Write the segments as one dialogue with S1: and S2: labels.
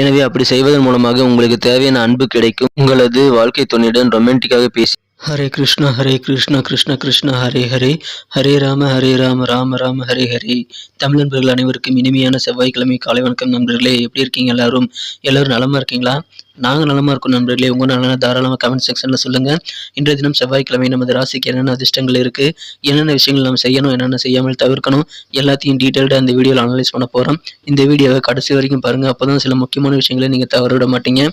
S1: எனவே அப்படி செய்வதன் மூலமாக உங்களுக்கு தேவையான அன்பு கிடைக்கும். உங்களது வாழ்க்கை துணையுடன் ரொமான்டிக்காக பேசி ஹரே கிருஷ்ணா ஹரே கிருஷ்ணா கிருஷ்ண கிருஷ்ணா ஹரே ஹரே. ஹரே ராம ஹரே ராம ராம ராம ஹரே ஹரே. தமிழ் நண்பர்கள் அனைவருக்கும் இனிமையான செவ்வாய்க்கிழமை காலை வணக்கம் நண்பர்களே. எப்படி இருக்கீங்க எல்லாரும்? எல்லாரும் நலமா இருக்கீங்களா? நாங்கள் நலமா இருக்கோம் நண்பர்களே. உங்கள் நல்ல தாராளமாக கமெண்ட் செக்ஷனில் சொல்லுங்கள் இன்றைய தினம் செவ்வாய்க்கிழமை நமது ராசிக்கு என்னென்ன அதிர்ஷ்டங்கள் இருக்குது என்னென்ன விஷயங்கள் நம்ம செய்யணும்? என்னென்ன செய்யாமல் தவிர்க்கணும்? எல்லாத்தையும் டீட்டெயில்டாக அந்த வீடியோவில் அனலைஸ் பண்ண போகிறோம் இந்த வீடியோவை கடைசி வரைக்கும் பாருங்க. அப்பதான் சில முக்கியமான விஷயங்களை நீங்கள் தவற விட மாட்டீங்க.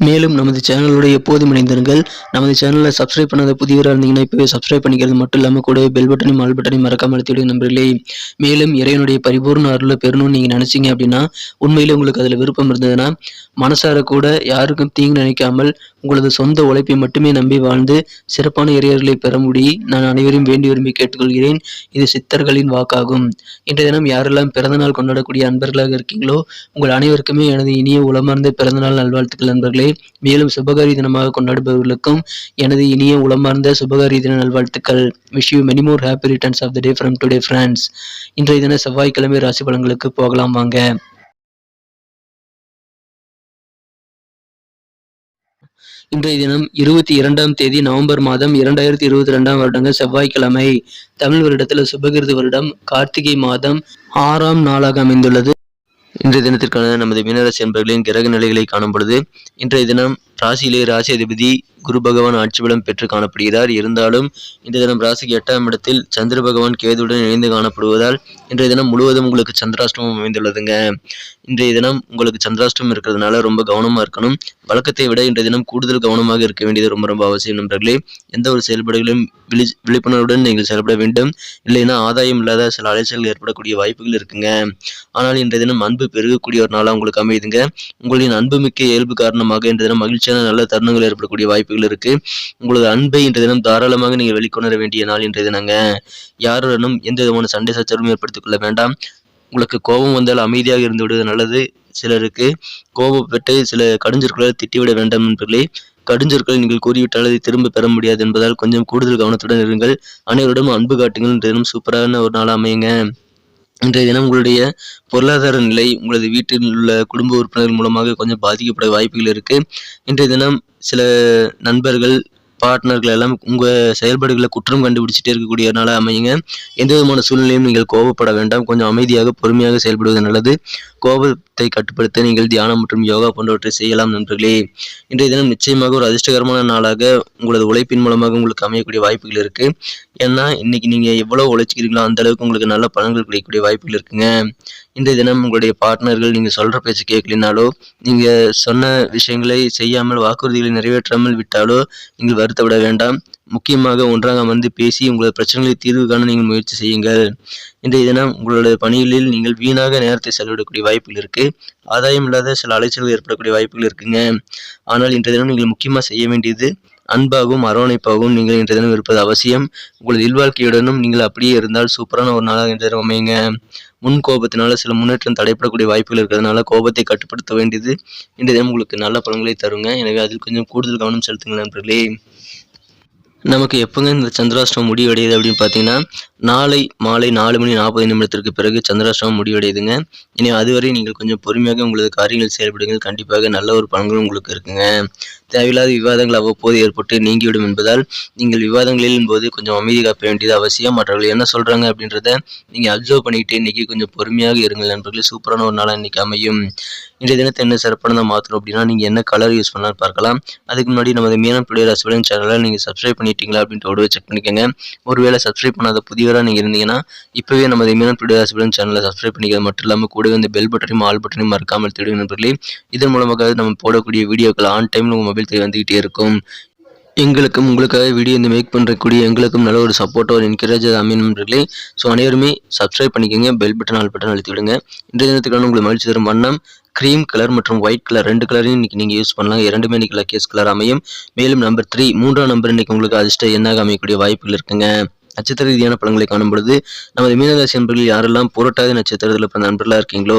S1: மேலும் நமது சேனலோட எப்போதும் இணைந்திருங்கள். நமது சேனலை சப்ஸ்கிரைப் பண்ணாத புதியவராக இருந்தீங்கன்னா இப்போவே சப்ஸ்கிரைப் பண்ணிக்கிறது மட்டும் இல்லாமல் கூட பெல் பட்டனையும் ஆல் பட்டனையும் மறக்காமல் அழுத்திவிடுங்க நம்பர்களே மேலும் இறைவனுடைய பரிபூர்ண அருளை பெறணும்னு நீங்கள் நினச்சிங்க அப்படின்னா உண்மையிலே உங்களுக்கு அதில் விருப்பம் இருந்ததுன்னா மனசார கூட யாருக்கும் தீங்கு நினைக்காமல் உங்களது சொந்த உழைப்பை மட்டுமே நம்பி வாழ்ந்து சிறப்பான இறையர்களை பெற முடி. நான் அனைவரையும் வேண்டி விரும்பி கேட்டுக்கொள்கிறேன். இது சித்தர்களின் வாக்காகும். இன்றைய தினம் யாரெல்லாம் பிறந்தநாள் கொண்டாடக்கூடிய அன்பர்களாக இருக்கீங்களோ உங்கள் அனைவருக்குமே எனது இனிய உளமார்ந்த பிறந்தநாள் நல்வாழ்த்துக்கள் நண்பர்களே. மேலும் சுபகாரி தினமாக கொண்டாடுபவர்களுக்கும் எனது இனிய உளமார்ந்த சுபகாரி தின நல்வாழ்த்துக்கள். Wish you many more happy returns of the day from today friends இன்றைய தின செவ்வாய்க்கிழமை ராசி பலன்களுக்கு போகலாம் வாங்க. இன்றைய தினம் இருபத்தி இரண்டாம் தேதி நவம்பர் மாதம் இரண்டாயிரத்தி இருபத்தி ரெண்டாம் வருடங்க செவ்வாய்க்கிழமை. தமிழ் வருடத்தில் சுபகிருது வருடம் கார்த்திகை மாதம் ஆறாம் நாளாக அமைந்துள்ளது. இன்றைய தினத்திற்கான நமது மீனராசி என்பர்களின் கிரக நிலைகளை காணும் பொழுது இன்றைய தினம் ராசியிலே ராசி அதிபதி குரு பகவான் ஆட்சி பலம் பெற்று காணப்படுகிறார். இருந்தாலும் இன்றைய தினம் ராசிக்கு எட்டாம் இடத்தில் சந்திர பகவான் கேதுவுடன் இணைந்து காணப்படுவதால் இன்றைய தினம் முழுவதும் உங்களுக்கு சந்திராஷ்டமம் அமைந்துள்ளதுங்க. இன்றைய தினம் உங்களுக்கு சந்திராஷ்டமம் இருக்கிறதுனால ரொம்ப கவனமாக இருக்கணும். வழக்கத்தை விட இன்றைய தினம் கூடுதல் கவனமாக இருக்க வேண்டியது ரொம்ப ரொம்ப அவசியம் நண்பர்களே. எந்த ஒரு செயல்பாடுகளையும் விழி விழிப்புணர்வுடன் நீங்கள் செயல்பட வேண்டும். இல்லைன்னா ஆதாயம் இல்லாத சில அலைச்சல்கள் ஏற்படக்கூடிய வாய்ப்புகள் இருக்குங்க. ஆனால் இன்றைய தினம் அன்பு பெருகக்கூடிய ஒரு நாளாக உங்களுக்கு அமையுதுங்க. உங்களின் அன்புமிக்க இயல்பு காரணமாக இன்றைய தினம் மகிழ்ச்சியான நல்ல தருணங்கள் ஏற்படக்கூடிய வாய்ப்புகள் இருக்கு. உங்களது அன்பை இன்றைய தினம் தாராளமாக நீங்கள் வெளிக்கொணர வேண்டிய நாள் இன்றைய தினங்க. யாருடனும் எந்த விதமான சண்டை சச்சரவும் ஏற்படுத்திக் கொள்ள வேண்டாம். உங்களுக்கு கோபம் வந்தால் அமைதியாக இருந்து விடுவது நல்லது. சிலருக்கு கோபப்பட்டு சில கடுஞ்சொற்களை திட்டிவிட வேண்டாம் நண்பர்களே. கடுஞ்சொற்களை நீங்கள் கூறிவிட்டால் அதை திரும்ப பெற முடியாது என்பதால் கொஞ்சம் கூடுதல் கவனத்துடன் இருங்கள். அனைவரிடம் அன்பு காட்டுங்கள். இன்றைய தினம் சூப்பரான ஒரு நாள் அமையுங்க. இன்றைய தினம் உங்களுடைய பொருளாதார நிலை உங்களது வீட்டில் உள்ள குடும்ப உறுப்பினர்கள் மூலமாக கொஞ்சம் பாதிக்கப்பட வாய்ப்புகள் இருக்குது இன்றைய தினம் சில நண்பர்கள் பார்ட்னர்கள் எல்லாம் உங்கள் செயல்பாடுகளை குற்றம் கண்டுபிடிச்சிட்டே இருக்கக்கூடியனால அமையுங்க. எந்த விதமான சூழ்நிலையும் நீங்கள் கோபப்பட வேண்டாம். கொஞ்சம் அமைதியாக பொறுமையாக செயல்படுவது நல்லது. கோபத்தை கட்டுப்படுத்த நீங்கள் தியானம் மற்றும் யோகா போன்றவற்றை செய்யலாம் நண்பர்களே. இன்றைய தினம் நிச்சயமாக ஒரு அதிர்ஷ்டகரமான நாளாக உங்களது உழைப்பின் மூலமாக உங்களுக்கு அமையக்கூடிய வாய்ப்புகள் இருக்கு. ஏன்னா இன்னைக்கு நீங்க எவ்வளவு உழைச்சிக்கிறீங்களோ அந்த அளவுக்கு உங்களுக்கு நல்ல பலன்கள் கிடைக்கக்கூடிய வாய்ப்புகள் இருக்குங்க. இன்றைய தினம் உங்களுடைய பார்ட்னர்கள் நீங்க சொல்ற பேச்சு கேட்கலினாலோ நீங்க சொன்ன விஷயங்களை செய்யாமல் வாக்குறுதிகளை நிறைவேற்றாமல் விட்டாலோ நீங்கள் வருத்தப்பட வேண்டாம். முக்கியமாக ஒன்றாக அமர்ந்து பேசி உங்களது பிரச்சனைகளை தீர்வு காண நீங்கள் முயற்சி செய்யுங்கள். இன்றைய தினம் உங்களோட பணிகளில் நீங்கள் வீணாக நேரத்தை செலவிடக்கூடிய வாய்ப்புகள் இருக்கு. ஆதாயம் இல்லாத சில அலைச்சல்கள் ஏற்படக்கூடிய வாய்ப்புகள் இருக்குங்க. ஆனால் இன்றைய தினம் நீங்கள் முக்கியமாக செய்ய வேண்டியது அன்பாகவும் அரவணைப்பாகவும் நீங்கள் இன்றைய தினம் இருப்பது அவசியம். உங்களது இல்வாழ்க்கையுடனும் நீங்கள் அப்படியே இருந்தால் சூப்பரான ஒரு நாளாக இன்றைய தினம் அமையுங்க. முன் கோபத்தினால சில முன்னேற்றம் தடைப்படக்கூடிய வாய்ப்புகள் இருக்கிறதுனால கோபத்தை கட்டுப்படுத்த வேண்டியது இன்றைய தினம் உங்களுக்கு நல்ல பலன்களை தருங்க. எனவே அதில் கொஞ்சம் கூடுதல் கவனம் செலுத்துங்க நண்பர்களே. நமக்கு எப்போங்க இந்த சந்திராஷ்டமம் முடிவடையுது அப்படின்னு பார்த்தீங்கன்னா நாளை மாலை நாலு மணி நாற்பது நிமிடத்திற்கு பிறகு சந்திராஷ்டமம் முடிவடையுதுங்க. இனி அதுவரை நீங்கள் கொஞ்சம் பொறுமையாக உங்களது காரியங்கள் செயல்படுங்கள். கண்டிப்பாக நல்ல ஒரு பலன்கள் உங்களுக்கு இருக்குங்க. தேவையில்லாத விவாதங்கள் அவ்வப்போது ஏற்பட்டு நீங்கிவிடும் என்பதால் நீங்கள் விவாதங்களின் போது கொஞ்சம் அமைதி காப்ப வேண்டியது அவசியம். மற்றவர்கள் என்ன சொல்கிறாங்க அப்படின்றத நீங்கள் அப்சர்வ் பண்ணிக்கிட்டு இன்றைக்கி கொஞ்சம் பொறுமையாக இருங்கள் நண்பர்களே. சூப்பரான ஒரு நாளாக இன்னைக்கு அமையும். இன்றைய தினத்தை என்ன சிறப்பானதாக மாற்றணும் அப்படின்னா நீங்கள் என்ன கலர் யூஸ் பண்ணலாம் பார்க்கலாம். அதுக்கு முன்னாடி நமது மீனம் பிள்ளை ரசபலன் சேனலை நீங்கள் சப்ஸ்கிரைப் பண்ணிட்டீங்களா அப்படின்ட்டு ஒரு செக் பண்ணிக்கோங்க. ஒருவேளை சப்ஸ்கிரைப் பண்ணாத புதியவராக நீங்கள் இருந்தீங்கன்னா இப்போவே நமது மீனம் பிள்ளை ரசபலன் சேனலை சப்ஸ்கிரைப் பண்ணிக்கிறது மட்டும் இல்லாமல் கூடவே இந்த பெல் பட்டனையும் ஆல் பட்டனையும் மறக்காமல் தேடுங்க நண்பர்களே. இதன் மூலமாக நம்ம போடக்கூடிய வீடியோக்கள் ஆன் டைமில் உங்கள் மொபைல் தேவை வந்துகிட்டே இருக்கும். எங்களுக்கும் உங்களுக்காக வீடியோ இந்த மேக் பண்ணுறக்கூடிய எங்களுக்கும் நல்ல ஒரு சப்போர்ட் ஒரு என்கரேஜ் அமையணுன்றே ஸோ அனைவருமே சப்ஸ்கிரைப் பண்ணிக்கோங்க. பெல் பட்டன் ஆல் பட்டன் அழுத்தி விடுங்க இன்றைய தினத்துக்கான உங்களுக்கு மகிழ்ச்சி தரும் வண்ணம் க்ரீம் கலர் மற்றும் ஒயிட் கலர் ரெண்டு கலரையும் இன்னைக்கு நீங்கள் யூஸ் பண்ணலாம். இரண்டுமே இன்றைக்கி லக்கேஸ் கலர் அமையும். மேலும் நம்பர் த்ரீ மூன்றாம் நம்பர் இன்னைக்கு உங்களுக்கு அதிர்ஷ்ட எண்ணாக அமையக்கூடிய வாய்ப்புகள் இருக்குங்க. நட்சத்திர ரீதியான பலன்களை காணும் பொழுது நமது மீனராசி நண்பர்கள் யாரெல்லாம் புரட்டாதி நட்சத்திரத்தில் பிறந்த நண்பர்களாக இருக்கீங்களோ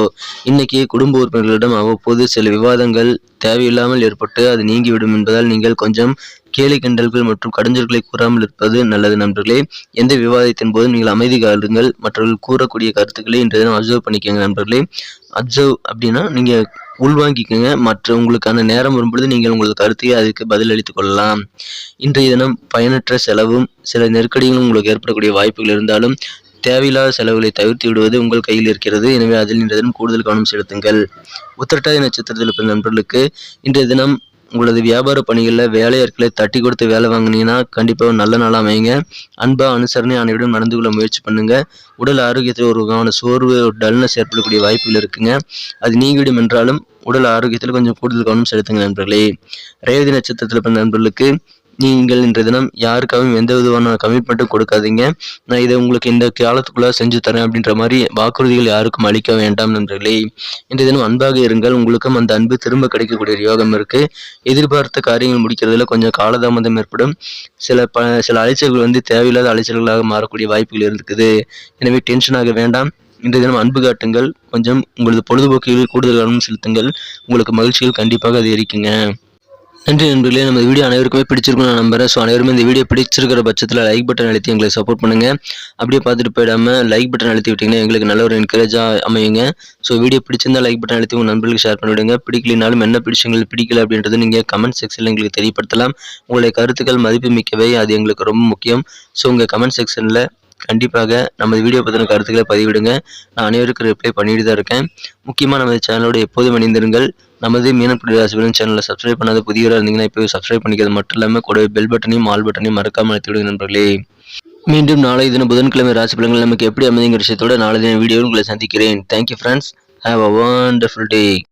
S1: இன்னைக்கு குடும்ப உறுப்பினர்களிடம் அவ்வப்போது சில விவாதங்கள் தேவையில்லாமல் ஏற்பட்டு அது நீங்கிவிடும் என்பதால் நீங்கள் கொஞ்சம் கேலி கிண்டல்கள் மற்றும் கடுஞ்சொற்களை கூறாமல் இருப்பது நல்லது நண்பர்களே. எந்த விவாதத்தின் போதும் நீங்கள் அமைதி காருங்கள் மற்றவர்கள் கூறக்கூடிய கருத்துக்களை இன்றைய தினம் அப்சர்வ் பண்ணிக்கோங்க நண்பர்களே. அப்சர்வ் அப்படின்னா நீங்கள் உள்வாங்கிக்கோங்க மற்ற உங்களுக்கான நேரம் வரும்பொழுது நீங்கள் உங்களது கருத்தையே அதுக்கு பதிலளித்துக் கொள்ளலாம். இன்றைய தினம் பயனற்ற செலவும் சில நெருக்கடிகளும் உங்களுக்கு ஏற்படக்கூடிய வாய்ப்புகள் இருந்தாலும் தேவையில்லாத செலவுகளை தவிர்த்து விடுவது உங்கள் கையில் இருக்கிறது. எனவே அதில் இன்றைய தினம் கூடுதல் கவனம் செலுத்துங்கள். உத்திரட்டாதி நட்சத்திரத்தில் பிறந்த நண்பர்களுக்கு இன்றைய தினம் உங்களது வியாபார பணிகளில் வேலையாட்களை தட்டி கொடுத்து வேலை வாங்குனீங்கன்னா கண்டிப்பாக ஒரு நல்ல நாளாக அமைங்க அன்பா அனுசரணை அனைவரும் நடந்து கொள்ள முயற்சி பண்ணுங்க. உடல் ஆரோக்கியத்தில் ஒரு விதமான சோர்வு ஒரு டல்னஸ் ஏற்படக்கூடிய வாய்ப்புகள் இருக்குங்க. அது நீங்கிடும் என்றாலும் உடல் ஆரோக்கியத்தில் கொஞ்சம் கூடுதல் கவனம் செலுத்துங்க நண்பர்களே. ரேவதி நட்சத்திரத்தில் பிறந்த நண்பர்களுக்கு நீங்கள் இன்றைய தினம் யாருக்காகவும் எந்த விதமான கமிட்மெண்ட்டும் கொடுக்காதீங்க. நான் இதை உங்களுக்கு இந்த காலத்துக்குள்ளே செஞ்சு தரேன் அப்படின்ற மாதிரி வாக்குறுதிகள் யாருக்கும் அளிக்க வேண்டாம் நண்பர்களே. இன்றைய தினம் அன்பாக இருங்கள். உங்களுக்கும் அந்த அன்பு திரும்ப கிடைக்கக்கூடிய யோகம் இருக்குது எதிர்பார்த்த காரியங்கள் முடிக்கிறதுல கொஞ்சம் காலதாமதம் ஏற்படும். சில ப சில அலைச்சல்கள் வந்து தேவையில்லாத அலைச்சல்களாக மாறக்கூடிய வாய்ப்புகள் இருக்குது. எனவே டென்ஷனாக வேண்டாம். இன்றைய தினம் அன்பு காட்டுங்கள். கொஞ்சம் உங்களது பொழுதுபோக்கில் கூடுதல் கவனம் செலுத்துங்கள். உங்களுக்கு மகிழ்ச்சிகள் கண்டிப்பாக அதிகரிக்குங்க. நன்றி நண்பர்களே. நம்ம வீடியோ அனைவருக்குமே பிடிச்சிருக்கும் நான் நம்புறேன். ஸோ அனைவருமே இந்த வீடியோ பிடிச்சிருக்கிற பட்சத்தில் லைக் பட்டன் அழுத்தி எங்களுக்கு சப்போர்ட் பண்ணுங்க. அப்படியே பார்த்துட்டு போயிடாம லைக் பட்டன் அழுத்தி விட்டீங்கன்னா எங்களுக்கு நல்ல ஒரு என்கரேஜாக அமையுங்க. ஸோ வீடியோ பிடிச்சிருந்தா லைக் பட்டன் அழுத்தி உங்கள் நண்பர்களுக்கு ஷேர் பண்ணிவிடுங்க. பிடிக்கலினாலும் என்ன பிடிச்சங்கள் பிடிக்கல அப்படின்றது நீங்கள் கமெண்ட் செக்ஷனில் எங்களுக்கு தெரியப்படுத்தலாம். உங்களுடைய கருத்துக்கள் மதிப்பு மிக்கவை. அது எங்களுக்கு ரொம்ப முக்கியம். ஸோ உங்கள் கமெண்ட் செக்ஷனில் கண்டிப்பாக நமது வீடியோ பற்றின கருத்துக்களை பதிவிடுங்க. நான் அனைவருக்கும் ரிப்ளை பண்ணிட்டு தான் இருக்கேன். முக்கியமாக நமது சேனலோட எப்போதும் இணைந்திருங்கள். நமது மீனப்படி ராசிபலன் சேனலை சப்ஸ்கிரைப் பண்ணாத புதியவராக இருந்தீங்கன்னா இப்போ சப்ஸ்கிரைப் பண்ணிக்கிறது மட்டும் இல்லாமல் கூட பெல் பட்டனையும் ஆல் பட்டனையும் மறக்காமல் அழுத்தி விடுங்க நண்பர்களே. மீண்டும் நாளை தினம் புதன்கிழமை ராசி பலன்கள் நமக்கு எப்படி அமைதிங்கிற விஷயத்தோட நாளை தின வீடியோ உங்களை சந்திக்கிறேன். Thank you friends have a wonderful day